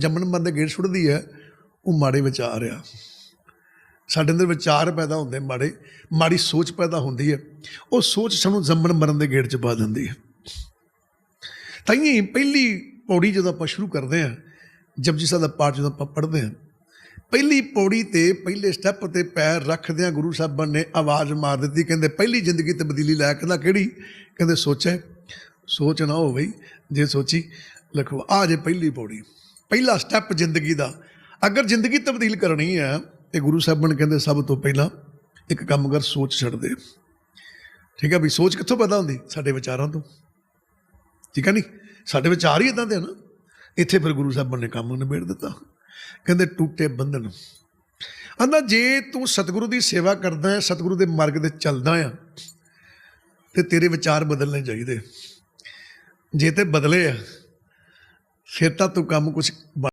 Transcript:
ਜੰਮਣ ਮਰਨ ਦੇ ਗੇੜ ਸੁੱਟਦੀ ਹੈ, ਉਹ ਮਾੜੇ ਵਿਚਾਰ ਆ ਸਾਡੇ ਅੰਦਰ ਵਿਚਾਰ ਪੈਦਾ ਹੁੰਦੇ ਮਾੜੇ, ਮਾੜੀ ਸੋਚ ਪੈਦਾ ਹੁੰਦੀ ਹੈ। ਉਹ ਸੋਚ ਸਾਨੂੰ ਜੰਮਣ ਮਰਨ ਦੇ ਗੇੜ 'ਚ ਪਾ ਦਿੰਦੀ ਹੈ। ਤਾਂ ਤਾਈਂ ਪਹਿਲੀ ਪੌੜੀ ਜਦੋਂ ਆਪਾਂ ਸ਼ੁਰੂ ਕਰਦੇ ਹਾਂ, ਜਪਜੀ ਸਾਹਿਬ ਦਾ ਪਾਠ ਜਦੋਂ ਆਪਾਂ ਪੜ੍ਹਦੇ ਹਾਂ, ਪਹਿਲੀ ਪੌੜੀ ਤੇ ਪਹਿਲੇ ਸਟੈਪ ਤੇ ਪੈਰ ਰੱਖਦਿਆਂ ਗੁਰੂ ਸਾਹਿਬਾਨ ਨੇ ਆਵਾਜ਼ ਮਾਰ ਦਿੱਤੀ, ਕਹਿੰਦੇ ਪਹਿਲੀ ਜ਼ਿੰਦਗੀ 'ਤੇ ਤਬਦੀਲੀ ਲੈ, ਕਹਿੰਦਾ ਕਿਹੜੀ? ਕਹਿੰਦੇ ਸੋਚੇ। ਸੋਚ ਨਾ ਹੋਵੇ ਜੇ ਸੋਚੀ, ਲਿਖੋ, ਆ ਜੇ ਪਹਿਲੀ ਪੌੜੀ। ਪਹਿਲਾ ਸਟੈਪ ਜ਼ਿੰਦਗੀ ਦਾ। ਅਗਰ ਜ਼ਿੰਦਗੀ ਤਬਦੀਲ ਕਰਨੀ ਹੈ, ਤੇ ਗੁਰੂ ਸਾਹਿਬਾਨ ਕਹਿੰਦੇ ਸਭ ਤੋਂ ਪਹਿਲਾਂ ਇੱਕ ਕੰਮ ਕਰ, ਸੋਚ ਛੱਡ ਦੇ। ਠੀਕ ਹੈ ਵੀ ਸੋਚ ਕਿੱਥੋਂ ਪੈਦਾ ਹੁੰਦੀ? ਸਾਡੇ ਵਿਚਾਰਾਂ ਤੋਂ। ਠੀਕ ਹੈ ਨਹੀਂ ਸਾਡੇ ਵਿਚਾਰ ਹੀ ਇਦਾਂ ਦੇ ਆ ਨਾ। ਇੱਥੇ ਫਿਰ ਗੁਰੂ ਸਾਹਿਬਾਨ ਨੇ ਕੰਮ ਨਿਬੇੜ ਦਿੱਤਾ। ਕਹਿੰਦੇ ਟੂਟੇ ਬੰਧਨ। ਆਂਦਾ ਜੇ ਤੂੰ ਸਤਿਗੁਰੂ ਦੀ ਸੇਵਾ ਕਰਦਾ ਹੈ, ਸਤਿਗੁਰੂ ਦੇ ਮਾਰਗ ਤੇ ਚੱਲਦਾ ਆ, ਤੇ ਤੇਰੇ ਵਿਚਾਰ ਬਦਲਣੇ ਚਾਹੀਦੇ। ਜੇ ਤੇ ਬਦਲੇ ਆ ਫਿਰ ਤਾਂ ਤੂੰ ਕੰਮ ਕੁਝ